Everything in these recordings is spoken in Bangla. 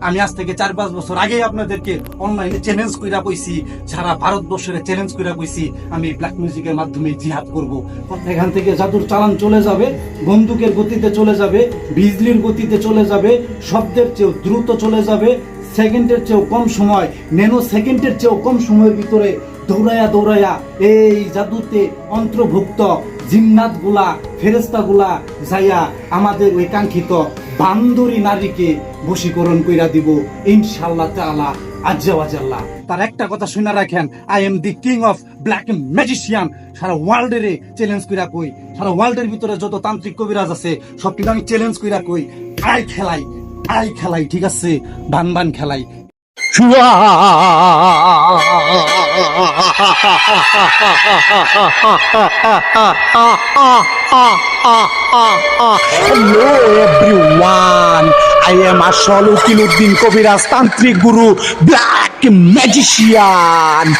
আমি আজ থেকে চার পাঁচ বছর আগেই আপনাদেরকে অনলাইনে চ্যালেঞ্জ কইরা কইছি, সারা ভারতবর্ষের চ্যালেঞ্জ কইরা কইছি, আমি ব্ল্যাক মিউজিকের মাধ্যমে জিহাদ করব। এখান থেকে জাদুর চালান চলে যাবে, বন্দুকের গতিতে চলে যাবে, বিজলির গতিতে চলে যাবে, শব্দের চেয়েও দ্রুত চলে যাবে, সেকেন্ডের চেয়েও কম সময় ন্যানো সেকেন্ডের চেয়েও কম সময়ের ভিতরে দৌড়ায়া দৌড়ায়া এই জাদুতে অন্তর্ভুক্ত জিন্নাতগুলা ফেরেস্তা গুলা যাইয়া আমাদের ওই কাঙ্ক্ষিত বান্দরি নারীকে বশীকরণ কইরা দিব। ইনশাল্লাহ তাআলা আজ্জাওয়াজাল্লাহ তার একটা কথা শুনে রাখেন I am the king of black magician সারা ওয়ার্ল্ডের চ্যালেঞ্জ কইরা কই। সারা ওয়ার্ল্ডের ভিতরে যত তান্ত্রিক কবিরাজ আছে, সব কিন্তু আমি চ্যালেঞ্জ কইরা কই। আই খেলাই আই খেলাই, ঠিক আছে? বান বান খেলাই। Hello everyone, I am Ashol Ukiluddin Koviraj Tantric Guru, Black Magician.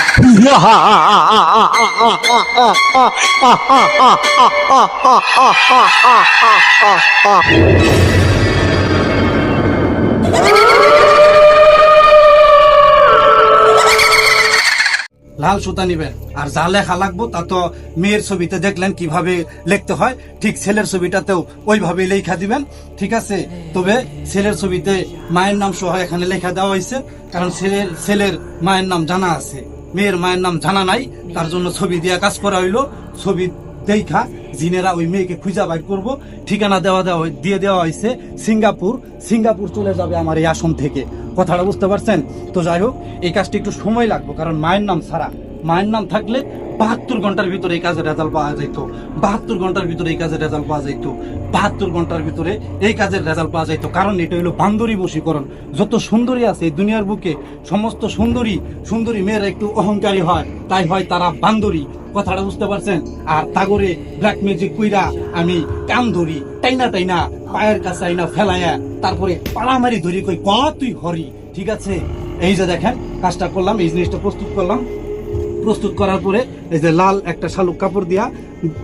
লাল সুতা নিবেন। আর যা লেখা লাগবো তা তো মেয়ের ছবিতে দেখলেন কীভাবে লিখতে হয়, ঠিক ছেলের ছবিটাতেও ওইভাবে লেখা দিবেন, ঠিক আছে? তবে ছেলের ছবিতে মায়ের নাম সহ এখানে লেখা দেওয়া হয়েছে, কারণ ছেলের ছেলের মায়ের নাম জানা আছে। মেয়ের মায়ের নাম জানা নাই, তার জন্য ছবি দিয়ে কাজ করা হইল। ছবি দেখা, জিনেরা ওই মেয়েকে খুঁজা বাইর করব। ঠিকানা দেওয়া দেওয়া দিয়ে দেওয়া হয়েছে সিঙ্গাপুর। সিঙ্গাপুর চলে যাবে আমার এই আসন থেকে। কথাটা বুঝতে পারছেন? তো যাই হোক, এই কাজটি একটু সময় লাগবে, কারণ মায়ের নাম ছাড়া। মায়ের নাম থাকলে বাহাত্তর ঘণ্টার ভিতরে এই কাজের রেজাল্ট পাওয়া যেত বাহাত্তর ঘণ্টার ভিতরে এই কাজের রেজাল্ট পাওয়া যেত বাহাত্তর ঘণ্টার ভিতরে এই কাজের রেজাল্ট পাওয়া যেত কারণ এটা হলো বান্দরী বশীকরণ। যত সুন্দরী আছে এই দুনিয়ার বুকে, সমস্ত সুন্দরী সুন্দরী মেয়েরা একটু অহংকারী হয়। তাই হয় তারা বান্দরী। কথাটা বুঝতে পারছেন? আর তাগরে ব্ল্যাক ম্যাজিক কইরা আমি কান ধরি টাইনা টাইনা পায়ের কাছে আইনা ফেলাইয়া তারপরে পাড়ামারি ধরি কই ক তুই হরি? ঠিক আছে? এই যে দেখেন, কাজটা করলাম, এই জিনিসটা প্রস্তুত করলাম। প্রস্তুত করার পরে এই যে লাল একটা শালুক কাপড় দিয়া,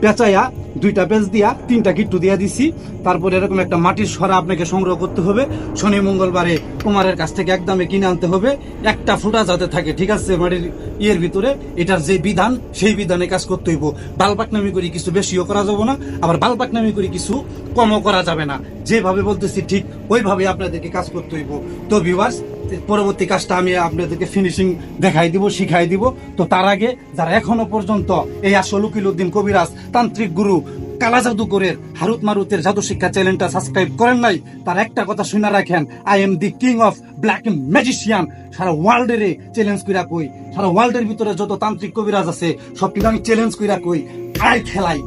পেঁচাইয়া, দুইটা পেঁচ দিয়া, তিনটা গিট্টু দিয়া দিছি। তারপরে এরকম একটা মাটির সরা আপনাকে সংগ্রহ করতে হবে। শনি, মঙ্গলবারে কুমারের কাছ থেকে একদমে কিনে আনতে হবে। একটা ফুটা যাতে থাকে, ঠিক আছে, মাটির ইয়ের ভিতরে। এটার যে বিধান, সেই বিধানে কাজ করতে হইব। বালপাকনামি করি কিছু বেশিও করা যাবে না, আবার বালপাকনামি করি কিছু কমও করা যাবে না। যেভাবে বলতেছি ঠিক ওইভাবে আপনাদেরকে কাজ করতে হইব। তো ভিউয়ার্স পরবর্তী কাজটা আমি আপনাদেরকে ফিনিশিং দেখাই দিব, শিখাই দিব। তো তার আগে যারা এখনও পর্যন্ত এই আসল উকিলউদ্দিন কবিরাজ তান্ত্রিক গুরু কালা জাদুকরের হারুত মারুতের জাদু শিক্ষা চ্যানেলটা সাবস্ক্রাইব করেন নাই, তার একটা কথা শুনে রাখেন I am the king of black magician সারা ওয়ার্ল্ডের চ্যালেঞ্জ কইরা কই, সারা ওয়ার্ল্ডের ভিতরে যত তান্ত্রিক কবিরাজ আছে, সব কিন্তু আমি চ্যালেঞ্জ কইরা কই আই খেলাই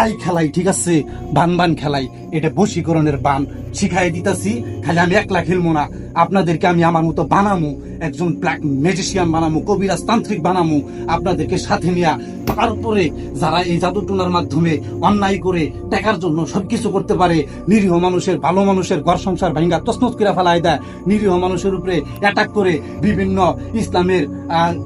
আই খেলাই, ঠিক আছে? বান বান খেলাই, এটা বশীকরণের বান। শিখাই দিতাছি, খালি আমি একলা খেলব না। আপনাদেরকে আমি আমার মতো বানামু, একজন ব্ল্যাক ম্যাজিশিয়ান বানামু, কবিরাজ তান্ত্রিক বানামু, আপনাদেরকে সাথে নিয়ে তারপরে যারা এই জাদুটুনার মাধ্যমে অন্যায় করে, টাকার জন্য সবকিছু করতে পারে, নিরীহ মানুষের, ভালো মানুষের ঘর সংসার ভাঙ্গা তসনস করে ফেলাই দেয়। নিরীহ মানুষের উপরে অ্যাটাক করে বিভিন্ন ইসলামের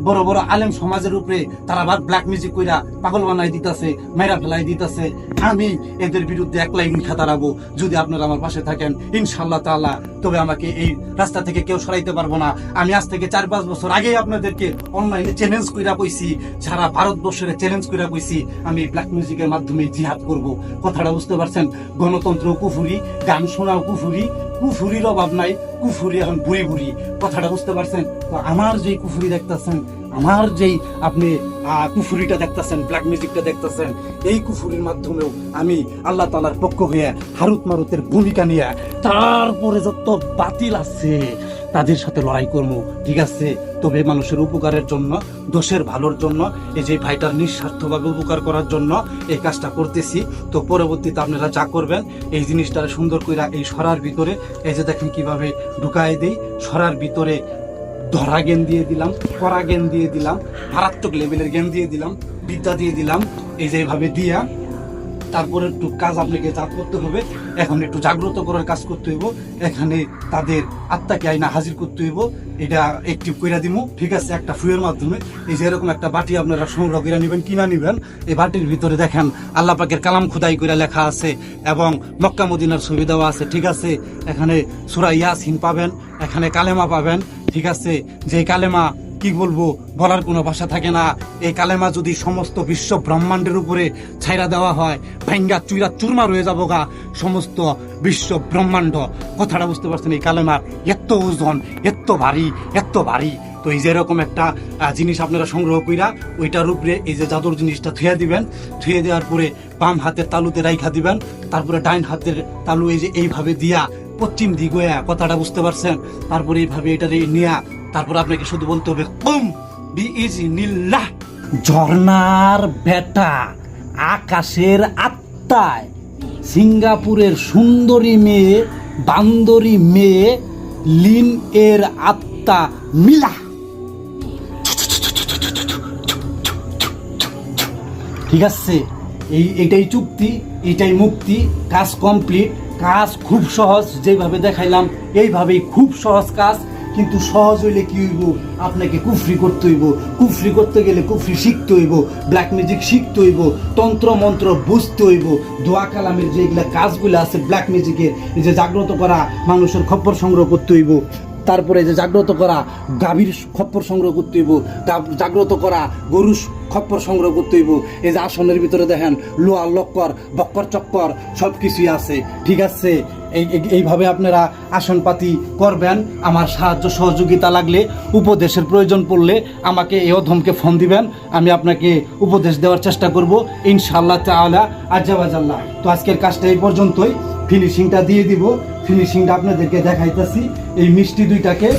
বড় বড় আলেম সমাজের উপরে তারা আবার ব্ল্যাক মিউজিক কইরা পাগল বানাই দিতেছে মেরা ফেলাই দিতেছে। আমি এদের বিরুদ্ধে এক লাইন খাতা রাখব যদি আপনারা আমার পাশে থাকেন ইনশাল্লাহ তাআলা। তবে আমাকে এই রাস্তা থেকে কেউ সরাইতে পারব না। আমি আজ থেকে চার পাঁচ বছর আগেই আপনাদেরকে অনলাইনে চ্যালেঞ্জ কইরা কইছি, সারা ভারতবর্ষের চ্যালেঞ্জ কইরা কইছি, আমি ব্ল্যাক মিউজিকের মাধ্যমে জিহাদ করব। কথাটা বুঝতে পারছেন? গণতন্ত্র কুফুরি, গান শোনাও কুফুরি, কুফুরির অভাব নাই, কুফুরি এখন বুড়ি বুড়ি। কথাটা বুঝতে পারছেন? তো আমার যে কুফুরি দেখতেছেন আমার যেই আপনি কুফুরিটা দেখতেছেন ব্ল্যাক মিউজিকটা দেখতেছেন, এই কুফুরির মাধ্যমেও আমি আল্লাহ তালার পক্ষ হয়ে হারুত মারুতের ভূমিকা নিয়ে তারপরে যত বাতিল আছে, তাদের সাথে লড়াই করব। ঠিক আছে? তবে মানুষের উপকারের জন্য, দোষের ভালোর জন্য, এই যে ভাইটার নিঃস্বার্থভাবে উপকার করার জন্য এই কাজটা করতেছি। তো পরবর্তীতে আপনারা যা করবেন, এই জিনিসটা সুন্দর কইরা এই সরার ভিতরে, এই যে দেখেন কীভাবে ঢুকাই দেই, সরার ভিতরে ধরা জ্ঞান দিয়ে দিলাম করা জ্ঞান দিয়ে দিলাম, মারাত্মক লেভেলের জ্ঞান দিয়ে দিলাম, বিদ্যা দিয়ে দিলাম, এই যে এইভাবে দিয়া, তারপরে একটু কাজ আপনাকে জাত করতে হবে, এখন একটু জাগ্রত করার কাজ করতে হইব, এখানে তাদের আত্মাকে আইনা হাজির করতে হইব, এটা একটিভ কইরা দিমু, ঠিক আছে, একটা ফুয়ের মাধ্যমে, এই যে এরকম একটা বাটি আপনারা সংগ্রহ করে নেবেন, কিনা নিবেন, এই বাটির ভিতরে দেখেন, আল্লাহ পাকের কালাম খুদাই করে লেখা আছে, এবং মক্কা মদিনার ছবি দেওয়া আছে, ঠিক আছে, এখানে সুরা ইয়াসিন পাবেন, এখানে কালেমা পাবেন ঠিক আছে? যে কালেমা কি বলব? বলার কোনো ভাষা থাকে না। এই কালেমা যদি সমস্ত বিশ্ব ব্রহ্মাণ্ডের উপরে ছাইরা দেওয়া হয় ভাঙ্গা চুইরা চুরমা রয়ে যাব গা। সমস্ত বিশ্ব ব্রহ্মাণ্ড। কথাটা বুঝতে পারছেন এই কালেমার? এত ওজন এত ভারী এত ভারী। তো এই যে এরকম একটা জিনিস আপনারা সংগ্রহ কইরা ওইটার উপরে এই যে জাদুর জিনিসটা থুয়ে দিবেন। থুয়ে দেওয়ার পরে বাম হাতের তালুতে রাইখা দিবেন। তারপরে ডাইন হাতের তালু এই যে এইভাবে দিয়া পশ্চিম দিকে কথাটা বুঝতে পারছেন। তারপরে এইভাবে এটা নিয়া তারপর আপনাকে শুধু বলতে হবে কুম বি ইজ নিল্লাহ, ঝর্ণার বেটা আকাশের আত্মায়, সিঙ্গাপুরের সুন্দরী মেয়ে, বান্দরী মেয়ে, লিন এর আত্মা মিলা ঠিক আছে, এই এটাই চুক্তি, এটাই মুক্তি, কাজ কমপ্লিট। কাজ খুব সহজ যেভাবে দেখাইলাম, এইভাবেই খুব সহজ কাজ। কিন্তু সহজ হইলে কি হইব? আপনাকে কুফরি করতে হইব। কুফরি করতে গেলে কুফরি শিখতে হইব ব্ল্যাক মিউজিক শিখতে হইব, তন্ত্র মন্ত্র বুঝতে হইব। দোয়া কালামের যেগুলা কাজগুলো আছে ব্ল্যাক মিউজিকের যে জাগ্রত করা, মানুষের খবর সংগ্রহ করতে হইব। তারপরে যে জাগ্রত করা গাভীর খপ্পর সংগ্রহ করতে হইব জাগ্রত করা গরুর খপ্পর সংগ্রহ করতে হইব। এই যে আসনের ভিতরে দেখেন লোয়া লক্কর, বক্কর, চক্কর সব কিছুই আছে। ঠিক আছে? এই এই- এইভাবে আপনারা আসনপাতি করবেন। আমার সাহায্য, সহযোগিতা লাগলে, উপদেশের প্রয়োজন পড়লে আমাকে এই অধমকে ফোন দিবেন। আমি আপনাকে উপদেশ দেওয়ার চেষ্টা করব। ইনশাআল্লাহ তাআলা আজাবাজাল্লাহ তো আজকের কাজটা এই পর্যন্তই। ফিনিশিংটা দিয়ে দিব ফিনিশিংটা আপনাদেরকে দেখাইতেছি এই মিষ্টি দুইটাকে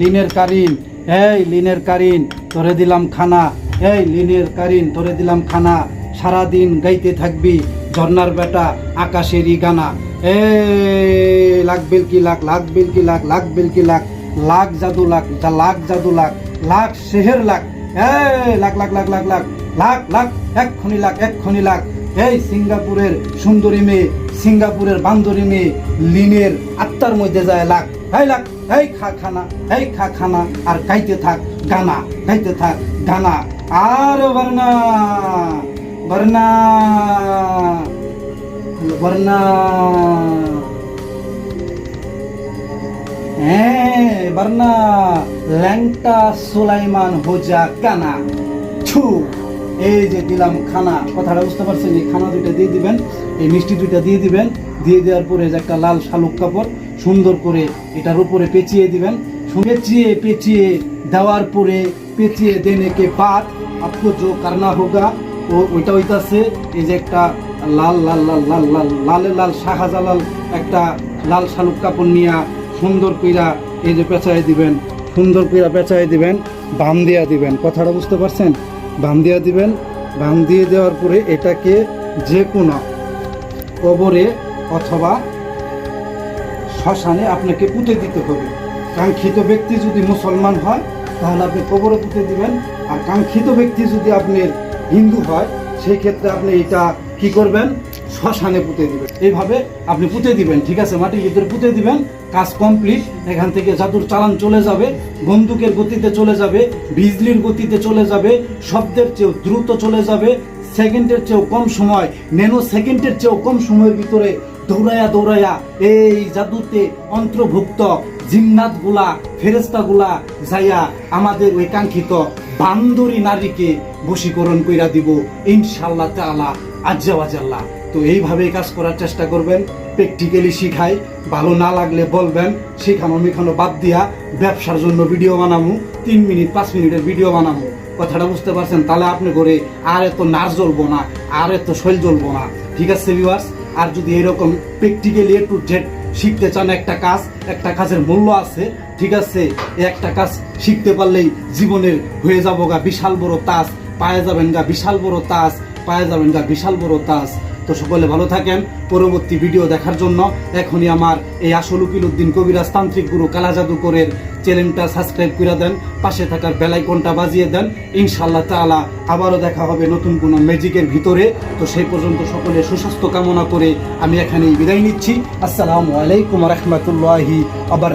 লিনের কারিন এই লিনের কারিন তোরে দিলাম খানা এই লিনের কারিন তোরে দিলাম খানা সারাদিন গাইতে থাকবি, ঝর্নার বেটা, আকাশেরই গানা। এ, লাখ বিল কি লাখ লাখ বিল কি লাখ লাখ বিল কি লাখ লাখ জাদু লাখ লাখ জাদু লাখ লাখ শেহের লাখ। এই লাখ লাখ লাখ লাখ লাখ লাখ লাখ এক এক্ষুনি লাখ এক্ষুনি লাখ। এই সিঙ্গাপুরের সুন্দরী মেয়ে, সিঙ্গাপুরের বান্দরী মেয়ে, লিনের আত্মার মধ্যে যায় লাখ। এই লাখ, এই খা, খানা, এই খা, খানা, আর গাইতে থাক, গানা, গাইতে থাক, গানা। আর বর্ণা বর্ণা বর্ণা হ্যাঁ বর্ণা ল্যাংটা সুলাইমান হোজা কানা। ছু, এই যে দিলাম খানা, কথাটা বুঝতে পারছেন? এই খানা দুইটা দিয়ে দিবেন, এই মিষ্টি দুইটা দিয়ে দিবেন, দিয়ে দেওয়ার পরে যে একটা লাল শালুক কাপড় সুন্দর করে এটার উপরে পেঁচিয়ে দিবেন। পেঁচিয়ে পেঁচিয়ে দেওয়ার পরে পেঁচিয়ে দেনে কে বাদ। আপকো জো করনা হোগা। ও ওইটা হইতাছে এই যে একটা লাল লাল লাল লাল লাল, লালে লাল শাহজালাল একটা লাল শালুক কাপড় নিয়া সুন্দর কইরা এই যে পেঁচাই দিবেন, সুন্দর কইরা পেঁচাই দিবেন, বাম দিয়া দিবেন। কথাটা বুঝতে পারছেন? বাম দিয়া দিবেন, বাম দিয়ে দেওয়ার পরে এটাকে যে কোনো কবরে অথবা শ্মশানে আপনাকে পুঁতে দিতে হবে। কাঙ্ক্ষিত ব্যক্তি যদি মুসলমান হয়, তাহলে আপনি কবরে পুঁতে দিবেন, আর কাঙ্ক্ষিত ব্যক্তি যদি আপনার হিন্দু হয়, সেই ক্ষেত্রে আপনি এটা কি করবেন? শ্মশানে পুঁতে দিবেন। এইভাবে আপনি পুঁতে দিবেন, ঠিক আছে? মাটির ভিতরে পুঁতে দিবেন, কাজ কমপ্লিট এখান থেকে জাদুর চালান চলে যাবে, বন্দুকের গতিতে চলে যাবে, বিজলির গতিতে চলে যাবে, শব্দের চেয়েও দ্রুত চলে যাবে, সেকেন্ডের চেয়েও কম সময় ন্যানো সেকেন্ডের চেয়েও কম সময়ের ভিতরে দৌড়াইয়া দৌড়াইয়া এই জাদুতে অন্তর্ভুক্ত জিন্নাতগুলা ফেরেস্তা গুলা যাইয়া আমাদের ওই কাঙ্ক্ষিত বান্দরী নারীকে বশীকরণ কইরা দিব। ইনশাল্লাহ তাআলা আজ্জাওয়াজাল্লাহ তো এইভাবে কাজ করার চেষ্টা করবেন, প্র্যাকটিক্যালি শিখাই, ভালো না লাগলে বলবেন, শেখানো মেখানো বাদ দিয়া ব্যবসার জন্য ভিডিও বানাবো তিন মিনিট, পাঁচ মিনিটের ভিডিও বানাবো কথাটা বুঝতে পারছেন? তাহলে আপনি করে আর এত নাচ জ্বলবো না, আর এত শৈল জ্বলবো না। ঠিক আছে ভিউয়ার্স আর যদি এরকম প্র্যাকটিক্যালি একটু জেড শিখতে চান একটা কাজ, একটা কাজের মূল্য আছে, ঠিক আছে একটা কাজ শিখতে পারলেই জীবনের হয়ে যাব গা বিশাল বড় তাস, পায়ে যাবেন গা বিশাল বড় তাস, পায়ে যাবেন গা বিশাল বড় তাজ তো সকলে ভালো থাকেন। পরবর্তী ভিডিও দেখার জন্য এখনই আমার এই আসল উকিল উদ্দিন কবিরাজ তান্ত্রিক গুরু কালা জাদুকরের চ্যানেলটা সাবস্ক্রাইব করে দেন, পাশে থাকার বেলাইকনটা বাজিয়ে দেন। ইনশাআল্লাহ তাআলা আবারও দেখা হবে নতুন কোনো ম্যাজিকের ভিতরে। তো সেই পর্যন্ত সকলে সুস্বাস্থ্য কামনা করে আমি এখানেই বিদায় নিচ্ছি। আসসালামু আলাইকুম রহমতুল্লাহি আবার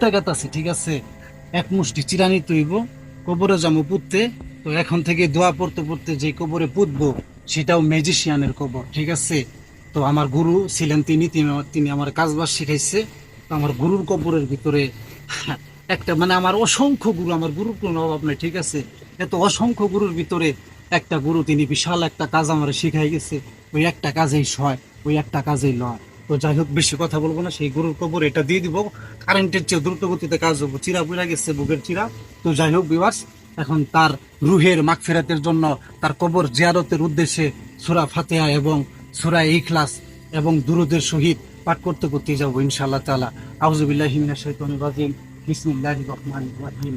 কুত্তা গাতাছে ঠিক আছে? এক মুষ্টি চিরানি তৈব, কবরে যাব পুততে। তো এখন থেকে দোয়া পড়তে পড়তে যে কবরে পুতবো, সেটাও ম্যাজিশিয়ানের কবর, ঠিক আছে? তো আমার গুরু ছিলেন তিনি- তিনি আমার কাজবাজ শিখাইছে। তো আমার গুরুর কবরের ভিতরে একটা মানে আমার অসংখ্য গুরু, আমার গুরুর কোনো অভাব নেই, ঠিক আছে? এত অসংখ্য গুরুর ভিতরে একটা গুরু, তিনি বিশাল একটা কাজ আমার শিখাই গেছে। ওই একটা কাজেই সয় ওই একটা কাজেই লয়। তো যাই হোক, বেশি কথা বলব না। সেই গরুর কবর এটা দিয়ে দিব। কারেন্টের চেয়ে দ্রুত গতিতে কাজ হব। চিরা বুড়া গেছে বুকের চিরা। তো যাই হোক বিবাস এখন তার রুহের মাগফিরাতের জন্য তার কবর জিয়ারতের উদ্দেশ্যে সুরা ফাতেহা এবং সুরা ইখলাস এবং দুরুদের সহিত পাঠ করতে করতে যাব ইনশাআল্লাহ তালা আউযুবিল্লাহি মিনাশ শাইতানির রাজিম। বিসমিল্লাহির রহমানির রহিম।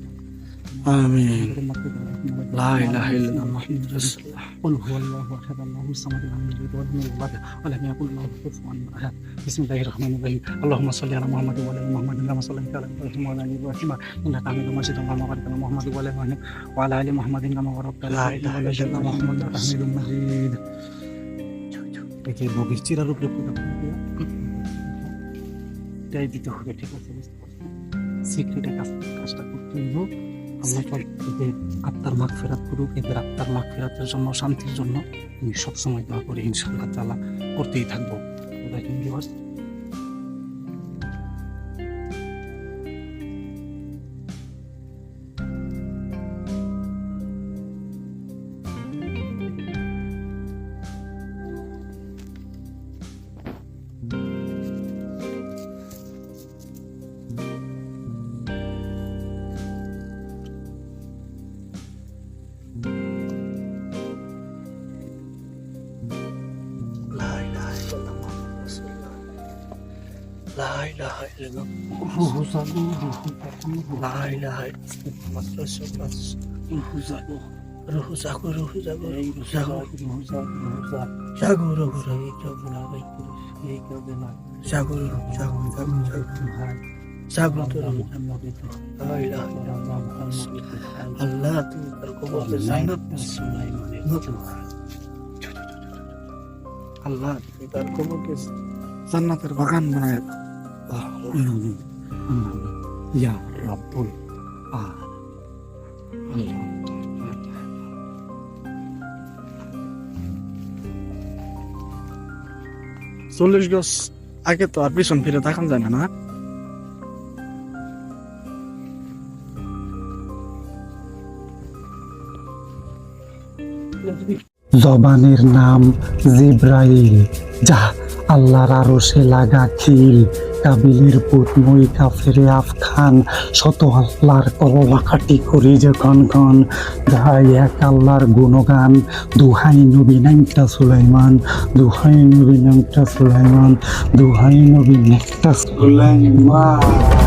আমিন লা ইলাহা ইল্লাল্লাহ মুহাম্মাদুর রাসূলুল্লাহ কুল হুয়াল্লাহু আহাদ আল্লাহু সামাদ লাম ইয়ালিদ ওয়ালাম ইউলাদ ওয়ালাম ইয়াকুল লাহু কুফুয়ান আহাদ বিসমিল্লাহির রাহমানির রাহিম আল্লাহুম্মা সাল্লি আলা মুহাম্মাদ ওয়া আলা মুহাম্মাদ আল্লাহুম্মা সাল্লি আলা ইব্রাহিম ওয়া আলা ইব্রাহিম ইন্নাকা হামিদুম মাজিদ আল্লাহুম্মা বারিক আলা মুহাম্মাদ ওয়া আলা মুহাম্মাদ ওয়া আলা আলি মুহাম্মাদ কামা বারাকতা আলা ইলাহা ইল্লাল্লাহ মুহাম্মাদুর রাসূলুল্লাহ মাজিদ একে বগির চিরার উপরে পুরো তাই দিতে হবে ঠিক আছে বুঝতে পারছি। সিক্রেটের কাজটা করতে হবে। আল্লাহ পাক যে আত্মার মাগ ফেরাত করুক, এদের আত্মার মাগ ফেরাতের জন্য, শান্তির জন্য, আমি সবসময় দোয়া করি ইনশাল্লাহ তালা করতেই থাকব। লা ইলাহা ইল্লাল্লাহ রুহু জানু রুহু লা ইলাহা ইল্লাল্লাহ রুহু জানু রুহু জাগো রুহু জাগো রুহু জাগো রুহু জাগো রুহু জাগো রুহু জাগো রুহু জাগো জাগো জাগো জাগো তো রুহু লা ইলাহা ইল্লাল্লাহ আল্লাহ তুমি তার কবরে জান্নাত নসিব নাই মানে আল্লাহ তুমি তার কবরকে জান্নাতের বাগান বানায় ইয়া। চল্লিশ গজ, আগে তো আর পিছন ফিরে তাকান যায় না না জবানের নাম জিব্রাইল যা আল্লাহর আরও সে লাগা খিল কাবিলের পুত মই কাফেরে আফখান, শত আল্লাহর কলমা খাটি করি যখন ঘন গাই এক আল্লাহর গুণগান, দুহাই নবী নামটা সুলাইমান, দুহাই নবী নামটা সুলাইমান, দুহাই নবী নামটা সুলাইমান।